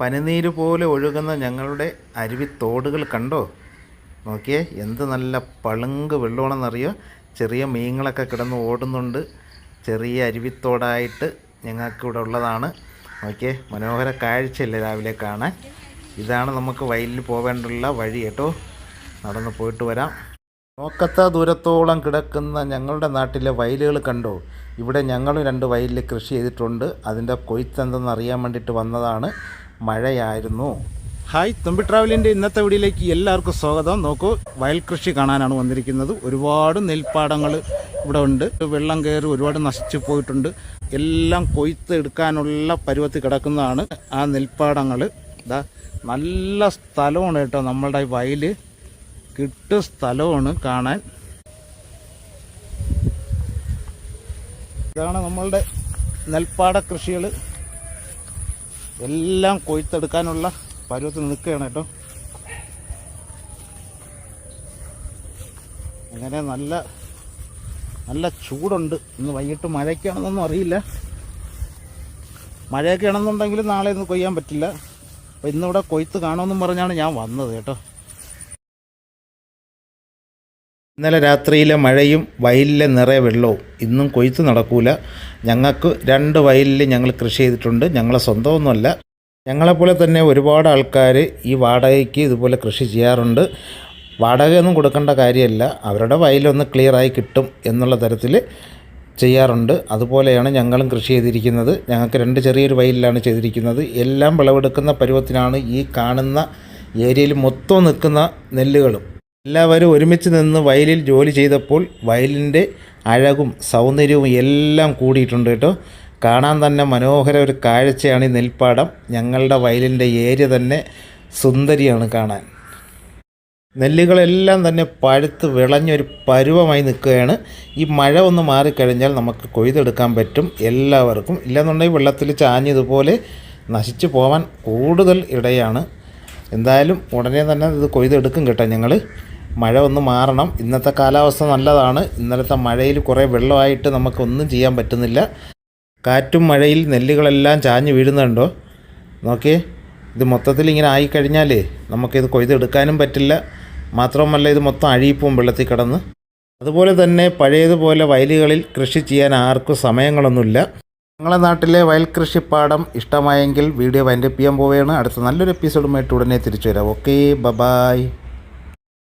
പനിനീര് പോലെ ഒഴുകുന്ന ഞങ്ങളുടെ അരുവിത്തോടുകൾ കണ്ടോ? നോക്കിയേ എന്ത് നല്ല പളുങ്ക് വെള്ളമാണെന്നറിയോ? ചെറിയ മീനുകളൊക്കെ കിടന്ന് ഓടുന്നുണ്ട്. ചെറിയ അരുവിത്തോടായിട്ട് ഞങ്ങൾക്ക് ഇവിടെ ഉള്ളതാണ്. നോക്കിയേ മനോഹര കാഴ്ചയല്ലേ രാവിലെ കാണാൻ. ഇതാണ് നമുക്ക് വയലിൽ പോകേണ്ടുള്ള വഴി കേട്ടോ. നടന്ന് പോയിട്ട് വരാം. നോക്കത്ത ദൂരത്തോളം കിടക്കുന്ന ഞങ്ങളുടെ നാട്ടിലെ വയലുകൾ കണ്ടോ? ഇവിടെ ഞങ്ങളും രണ്ട് വയലിൽ കൃഷി ചെയ്തിട്ടുണ്ട്. അതിന്റെ കൊയ്ത്തെന്തെന്ന് അറിയാൻ വേണ്ടിയിട്ട് വന്നതാണ്. മഴയായിരുന്നു. ഹായ് തുമ്പി ട്രാവലിന്റെ ഇന്നത്തെ വീടിലേക്ക് എല്ലാവർക്കും സ്വാഗതം. നോക്കൂ വയൽ കൃഷി കാണാനാണ് വന്നിരിക്കുന്നത്. ഒരുപാട് നെൽപ്പാടങ്ങൾ ഇവിടെ ഉണ്ട്. വെള്ളം കയറി ഒരുപാട് നശിച്ചു പോയിട്ടുണ്ട്. എല്ലാം കൊയ്ത്ത് എടുക്കാനുള്ള പരുവത്തിൽ കിടക്കുന്നതാണ് ആ നെൽപ്പാടങ്ങൾ. ഇതാ നല്ല സ്ഥലമാണ് കേട്ടോ നമ്മളുടെ വയൽ. കിട്ടു സ്ഥലമാണ് കാണാൻ. ഇതാണ് നമ്മളുടെ നെൽപ്പാട കൃഷികൾ. എല്ലാം കൊയ്ത്തെടുക്കാനുള്ള പരുവത്തിൽ നിൽക്കുകയാണ് കേട്ടോ. അങ്ങനെ നല്ല നല്ല ചൂടുണ്ട്. ഇന്ന് വൈകിട്ട് മഴയ്ക്കാണെന്നൊന്നും അറിയില്ല. മഴയൊക്കെ ആണെന്നുണ്ടെങ്കിൽ നാളെ ഒന്നും കൊയ്യാൻ പറ്റില്ല. അപ്പോൾ ഇന്നിവിടെ കൊയ്ത്ത് കാണുമെന്നും പറഞ്ഞാണ് ഞാൻ വന്നത് കേട്ടോ. ഇന്നലെ രാത്രിയിലെ മഴയും വയലിലെ നിറയെ വെള്ളവും. ഇന്നും കൊയ്ത്ത് നടക്കൂല. ഞങ്ങൾക്ക് രണ്ട് വയലിൽ ഞങ്ങൾ കൃഷി ചെയ്തിട്ടുണ്ട്. ഞങ്ങളെ സ്വന്തമൊന്നുമല്ല. ഞങ്ങളെപ്പോലെ തന്നെ ഒരുപാട് ആൾക്കാർ ഈ വാടകയ്ക്ക് ഇതുപോലെ കൃഷി ചെയ്യാറുണ്ട്. വാടകയൊന്നും കൊടുക്കേണ്ട കാര്യമല്ല. അവരുടെ വയലൊന്ന് ക്ലിയറായി കിട്ടും എന്നുള്ള തരത്തിൽ ചെയ്യാറുണ്ട്. അതുപോലെയാണ് ഞങ്ങളും കൃഷി ചെയ്തിരിക്കുന്നത്. ഞങ്ങൾക്ക് രണ്ട് ചെറിയൊരു വയലിലാണ് ചെയ്തിരിക്കുന്നത്. എല്ലാം വിളവെടുക്കുന്ന പരുവത്തിനാണ് ഈ കാണുന്ന ഏരിയയിൽ മൊത്തം നിൽക്കുന്ന നെല്ലുകളും. എല്ലാവരും ഒരുമിച്ച് നിന്ന് വയലിൽ ജോലി ചെയ്തപ്പോൾ വയലിന്റെ അഴകും സൗന്ദര്യവും എല്ലാം കൂടിയിട്ടുണ്ട് കേട്ടോ. കാണാൻ തന്നെ മനോഹര ഒരു കാഴ്ചയാണ് ഈ നെൽപ്പാടം. ഞങ്ങളുടെ വയലിന്റെ ഏരിയ തന്നെ സുന്ദരിയാണ് കാണാൻ. നെല്ലുകളെല്ലാം തന്നെ പഴുത്ത് വിളഞ്ഞൊരു പരുവമായി നിൽക്കുകയാണ്. ഈ മഴ ഒന്ന് മാറിക്കഴിഞ്ഞാൽ നമുക്ക് കൊയ്തെടുക്കാൻ പറ്റും എല്ലാവർക്കും. ഇല്ലെന്നുണ്ടെങ്കിൽ വെള്ളത്തിൽ ചാഞ്ഞതുപോലെ നശിച്ചു പോവാൻ കൂടുതൽ ഇടയാണ്. എന്തായാലും ഉടനെ തന്നെ ഇത് കൊയ്തെടുക്കും കേട്ടോ ഞങ്ങൾ മഴ ഒന്ന് മാറണം. ഇന്നത്തെ കാലാവസ്ഥ നല്ലതാണ്. ഇന്നലത്തെ മഴയിൽ കുറേ വെള്ളമായിട്ട് നമുക്കൊന്നും ചെയ്യാൻ പറ്റുന്നില്ല. കാറ്റും മഴയിൽ നെല്ലുകളെല്ലാം ചാഞ്ഞ് വീഴുന്നുണ്ടോ? നോക്കിയേ ഇത് മൊത്തത്തിൽ ഇങ്ങനെ ആയിക്കഴിഞ്ഞാലേ നമുക്കിത് കൊയ്തെടുക്കാനും പറ്റില്ല. മാത്രമല്ല ഇത് മൊത്തം അഴിയിപ്പും വെള്ളത്തിൽ കിടന്ന്. അതുപോലെ തന്നെ പഴയതുപോലെ വയലുകളിൽ കൃഷി ചെയ്യാൻ ആർക്കും സമയങ്ങളൊന്നുമില്ല. ഞങ്ങളുടെ നാട്ടിലെ വയൽ കൃഷിപ്പാടം ഇഷ്ടമായെങ്കിൽ വീഡിയോ വൈൻഡപ്പ് ചെയ്യാൻ പോവുകയാണ്. അടുത്ത നല്ലൊരു എപ്പിസോഡുമായിട്ട് ഉടനെ തിരിച്ചു വരാം. Okay bye-bye